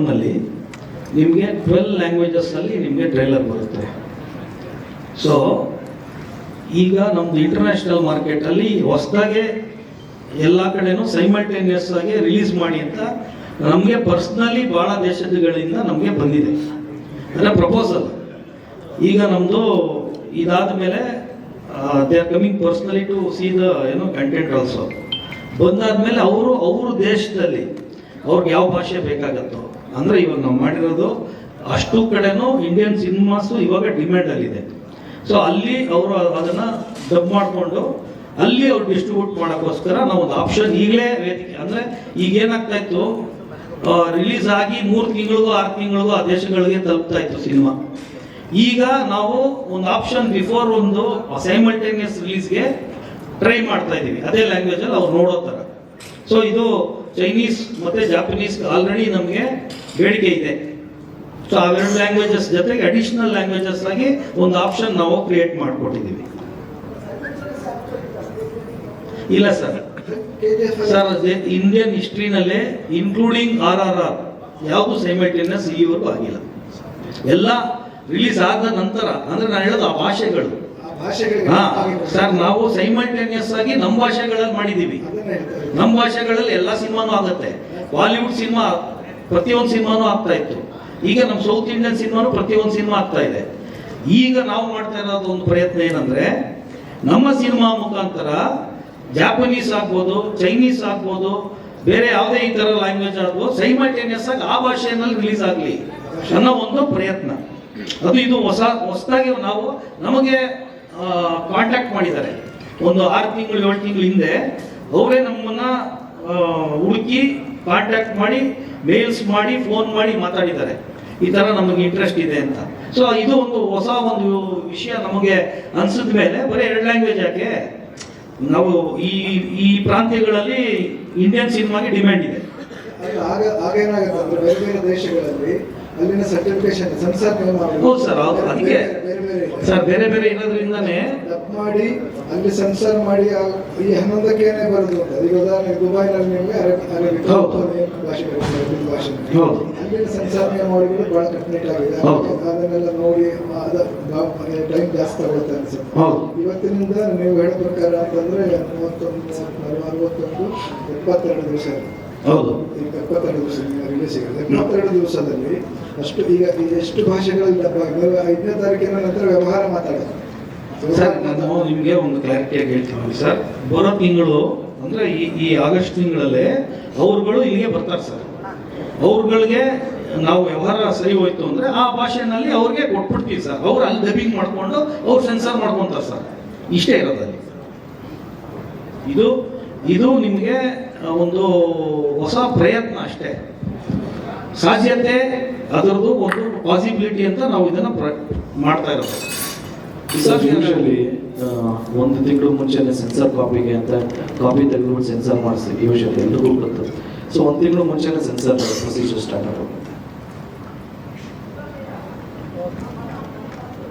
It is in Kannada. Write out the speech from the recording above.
ಒನ್ನಲ್ಲಿ ನಿಮಗೆ ಟ್ವೆಲ್ ಲ್ಯಾಂಗ್ವೇಜಸ್ಸಲ್ಲಿ ನಿಮಗೆ ಟ್ರೈಲರ್ ಬರುತ್ತೆ. ಸೊ ಈಗ ನಮ್ಮದು ಇಂಟರ್ನ್ಯಾಷನಲ್ ಮಾರ್ಕೆಟಲ್ಲಿ ಹೊಸದಾಗೆ ಎಲ್ಲ ಕಡೆನೂ ಸೈಮಲ್ಟೇನಿಯಸ್ ಆಗಿ ರಿಲೀಸ್ ಮಾಡಿ ಅಂತ ನಮಗೆ ಪರ್ಸ್ನಲಿ ಭಾಳ ದೇಶಗಳಿಂದ ನಮಗೆ ಬಂದಿದೆ. ಅಂದರೆ ಪ್ರಪೋಸಲ್ ಈಗ ನಮ್ಮದು ಇದಾದ ಮೇಲೆ they are coming personally to see the ಏನೋ ಕಂಟೆಂಟ್ ಆಲ್ಸೋ ಬಂದಾದ ಮೇಲೆ ಅವರು, ಅವ್ರ ದೇಶದಲ್ಲಿ ಅವ್ರಿಗೆ ಯಾವ ಭಾಷೆ ಬೇಕಾಗತ್ತೋ ಅಂದರೆ ಇವಾಗ ನಾವು ಮಾಡಿರೋದು ಅಷ್ಟು ಕಡೆನೂ ಇಂಡಿಯನ್ ಸಿನಿಮಾಸು ಇವಾಗ ಡಿಮ್ಯಾಂಡಲ್ಲಿದೆ ಸೊ ಅಲ್ಲಿ ಅವರು ಅದನ್ನು ಡಬ್ ಮಾಡಿಕೊಂಡು ಅಲ್ಲಿ ಅವ್ರು ಡಿಸ್ಟ್ರಿಬ್ಯೂಟ್ ಮಾಡೋಕ್ಕೋಸ್ಕರ ನಾವು ಒಂದು ಆಪ್ಷನ್ ಈಗಲೇ ವೇದಿಕೆ. ಅಂದರೆ ಈಗ ಏನಾಗ್ತಾ ಇತ್ತು? ರಿಲೀಸ್ ಆಗಿ ಮೂರು ತಿಂಗಳಿಗೂ, ಆರು ತಿಂಗಳಿಗೂ ಆ ದೇಶಗಳಿಗೆ ತಲುಪ್ತಾ ಇತ್ತು ಸಿನಿಮಾ ಈಗ ನಾವು ಒಂದು ಆಪ್ಷನ್ ಬಿಫೋರ್ ಒಂದು ಸೈಮಲ್ಟೇನಿಯಸ್ ರಿಲೀಸ್ಗೆ ಟ್ರೈ ಮಾಡ್ತಾ ಇದ್ದೀವಿ ಅದೇ ಲ್ಯಾಂಗ್ವೇಜಲ್ಲಿ ಅವ್ರು ನೋಡೋ ಥರ ಸೊ ಇದು ಚೈನೀಸ್ ಮತ್ತು ಜಾಪನೀಸ್ ಆಲ್ರೆಡಿ ನಮಗೆ ಬೇಡಿಕೆ ಇದೆ. ಸೊ ಅವೆರಡು ಲ್ಯಾಂಗ್ವೇಜಸ್ ಜೊತೆಗೆ ಅಡಿಷನಲ್ ಲ್ಯಾಂಗ್ವೇಜಸ್ ಆಗಿ ಒಂದು ಆಪ್ಷನ್ ನಾವು ಕ್ರಿಯೇಟ್ ಮಾಡಿಕೊಟ್ಟಿದ್ದೀವಿ. ಇಲ್ಲ ಸರ್. ಸರ್ ಇಂಡಿಯನ್ ಹಿಸ್ಟ್ರಿನಲ್ಲೇ ಇನ್ಕ್ಲೂಡಿಂಗ್ ಆರ್ ಆರ್ ಆರ್ ಯಾವುದು ಸೈಮಲ್ಟೇನಿಯಸ್ ಈವರೆಗೂ ಆಗಿಲ್ಲ. ಎಲ್ಲ ರಿಲೀಸ್ ಆದ ನಂತರ ಅಂದ್ರೆ ನಾನು ಹೇಳೋದು ಆ ಭಾಷೆಗಳು. ಹಾ ಸರ್ ನಾವು ಸೈಮಲ್ಟೇನಿಯಸ್ ಆಗಿ ನಮ್ಮ ಭಾಷೆಗಳಲ್ಲಿ ಮಾಡಿದ್ದೀವಿ. ನಮ್ಮ ಭಾಷೆಗಳಲ್ಲಿ ಎಲ್ಲ ಸಿನಿಮಾನು ಆಗುತ್ತೆ. ಬಾಲಿವುಡ್ ಸಿನಿಮಾ ಪ್ರತಿಯೊಂದು ಸಿನಿಮಾನು ಆಗ್ತಾ ಇತ್ತು. ಈಗ ನಮ್ಮ ಸೌತ್ ಇಂಡಿಯನ್ ಸಿನಿಮಾನು ಪ್ರತಿಯೊಂದು ಸಿನಿಮಾ ಆಗ್ತಾ ಇದೆ. ಈಗ ನಾವು ಮಾಡ್ತಾ ಇರೋದು ಒಂದು ಪ್ರಯತ್ನ ಏನಂದ್ರೆ, ನಮ್ಮ ಸಿನಿಮಾ ಮುಖಾಂತರ ಜಾಪನೀಸ್ ಆಗ್ಬೋದು ಚೈನೀಸ್ ಆಗ್ಬೋದು, ಬೇರೆ ಯಾವುದೇ ಈ ಥರ ಲ್ಯಾಂಗ್ವೇಜ್ ಆಗ್ಬೋದು ಸೈಮಲ್ಟೇನಿಯಸ್ ಆಗಿ ಆ ಭಾಷೆಯಲ್ಲಿ ರಿಲೀಸ್ ಆಗಲಿ ಅನ್ನೋ ಒಂದು ಪ್ರಯತ್ನ. ಅದು ಇದು ಹೊಸ, ಹೊಸದಾಗಿ ನಾವು ನಮಗೆ ಕಾಂಟ್ಯಾಕ್ಟ್ ಮಾಡಿದ್ದಾರೆ. ಒಂದು ಆರು ತಿಂಗಳು, ಏಳು ತಿಂಗಳು ಹಿಂದೆ, ಅವರೇ ನಮ್ಮನ್ನ ಹುಡುಕಿ ಕಾಂಟ್ಯಾಕ್ಟ್ ಮಾಡಿ ಮೇಲ್ಸ್ ಮಾಡಿ ಫೋನ್ ಮಾಡಿ ಮಾತಾಡಿದ್ದಾರೆ. ಈ ಥರ ನಮಗೆ ಇಂಟ್ರೆಸ್ಟ್ ಇದೆ ಅಂತ. ಸೊ ಇದು ಒಂದು ಹೊಸ ಒಂದು ವಿಷಯ ನಮಗೆ ಅನ್ಸಿದ ಮೇಲೆ ಬರೀ ಎರಡು ಲ್ಯಾಂಗ್ವೇಜ್ ಯಾಕೆ? ನಾವು ಈ ಈ ಪ್ರಾಂತ್ಯಗಳಲ್ಲಿ ಇಂಡಿಯನ್ ಸಿನಿಮಾಗೆ ಡಿಮ್ಯಾಂಡ್ ಇದೆ. ಆಗ ಆಗ- ಆಗ ಏನಾಗುತ್ತೆ ಅಂದ್ರೆ ಬೇರೆ ಬೇರೆ ದೇಶಗಳಲ್ಲಿ ಅಲ್ಲಿನ ಸರ್ಟಿಫಿಕೇಶನ್ ಸೆನ್ಸರ್ ಹೌದು ಸರ್ ಹೌದು. ಅದಕ್ಕೆ ಬೇರೆ ಬೇರೆ ಇದೆ. ಸರ್ ಬೇರೆ ಬೇರೆ ಇರೋದ್ರಿಂದನೇ ಡಬ್ ಮಾಡಿ ಅಲ್ಲಿ ಸಂಸಾರ ಮಾಡಿ ಆ- ಈ ಹನ್ನೊಂದಕ್ಕೆ ಏನೇ ಅಂತ. ಈಗ ಉದಾಹರಣೆ ದುಬೈನಲ್ಲಿ ನಿಮಗೆ ಅರಬ್. ಅನೇಕ ಭಾಷೆ ಹೌದು. ಸಂಸಾರ ಮಾಡಿದ್ರೆ ಬಹಳ ಕಟ್ಟುನಿಟ್ಟಾಗಿದೆ ಆಗಿದೆ. ಅದನ್ನೆಲ್ಲ ನೋಡಿ ಟೈಮ್ ಜಾಸ್ತಿ ಆಗುತ್ತೆ ಅನ್ಸುತ್ತೆ. ಇವತ್ತಿನಿಂದ ನೀವು ಹೇಳೋ ಪ್ರಕಾರ ಅಂತಂದ್ರೆ ಮೂವತ್ತೊಂದು ಅರವತ್ತೊಂದು ಎಪ್ಪತ್ತೆರಡು ದಿವಸ ಹೌದು. ಈಗ ಎಪ್ಪತ್ತೆರಡು ದಿವಸ ರಿಲೀಸ್ ಸಿಗುತ್ತೆ ಎಪ್ಪತ್ತೆರಡು ದಿವಸದಲ್ಲಿ ಅಷ್ಟು ಈಗ ಎಷ್ಟು ಭಾಷೆಗಳಲ್ಲಿ. ಐದನೇ ತಾರೀಕಿನ ನಂತರ ವ್ಯವಹಾರ ಮಾತಾಡೋದು. ಸರ್, ನಾನು ನಿಮಗೆ ಒಂದು ಕ್ಲಾರಿಟಿಯಾಗಿ ಹೇಳ್ತೀನಿ ಸರ್. ಬರೋ ತಿಂಗಳು, ಅಂದ್ರೆ ಈ ಈ ಆಗಸ್ಟ್ ತಿಂಗಳಲ್ಲೇ ಅವ್ರುಗಳು ಇಲ್ಲಿಗೆ ಬರ್ತಾರೆ ಸರ್. ಅವ್ರುಗಳಿಗೆ ನಾವು ವ್ಯವಹಾರ ಸರಿ ಹೋಯ್ತು ಅಂದ್ರೆ ಆ ಭಾಷೆನಲ್ಲಿ ಅವ್ರಿಗೆ ಕೊಟ್ಬಿಡ್ತೀವಿ ಸರ್. ಅವ್ರು ಅಲ್ಲಿ ಡಬ್ಬಿಂಗ್ ಮಾಡ್ಕೊಂಡು ಅವ್ರು ಸೆನ್ಸರ್ ಮಾಡ್ಕೊತಾರೆ ಸರ್. ಇಷ್ಟೇ ಇರೋದಲ್ಲಿ ಇದು ಇದು ನಿಮಗೆ ಒಂದು ಹೊಸ ಪ್ರಯತ್ನ ಅಷ್ಟೇ. ಸಾಧ್ಯತೆ, ಅದರದ್ದು ಒಂದು ಪಾಸಿಬಿಲಿಟಿ ಅಂತ ನಾವು ಇದನ್ನ ಪ್ರ- ಮಾಡ್ತಾ ಇರೋದು. ಸರ್ ಯೂಶಲಿ ಒಂದು ತಿಂಗಳು ಮುಂಚೆನೆ ಸೆನ್ಸರ್ ಕಾಪಿಗೆ ಅಂತ ಕಾಪಿ ತೆಗೆದುಬಿಟ್ಟು ಸೆನ್ಸರ್ ಮಾಡಿಸಿ ಯೂಶಲಿ ಎಲ್ರಿಗೂ ಗೊತ್ತು ಸೊ ಒಂದು ತಿಂಗಳು ಮುಂಚೆನೇ ಸೆನ್ಸರ್ ಪ್ರೊಸೀಜರ್ ಸ್ಟಾರ್ಟ್ ಆಗುತ್ತೆ.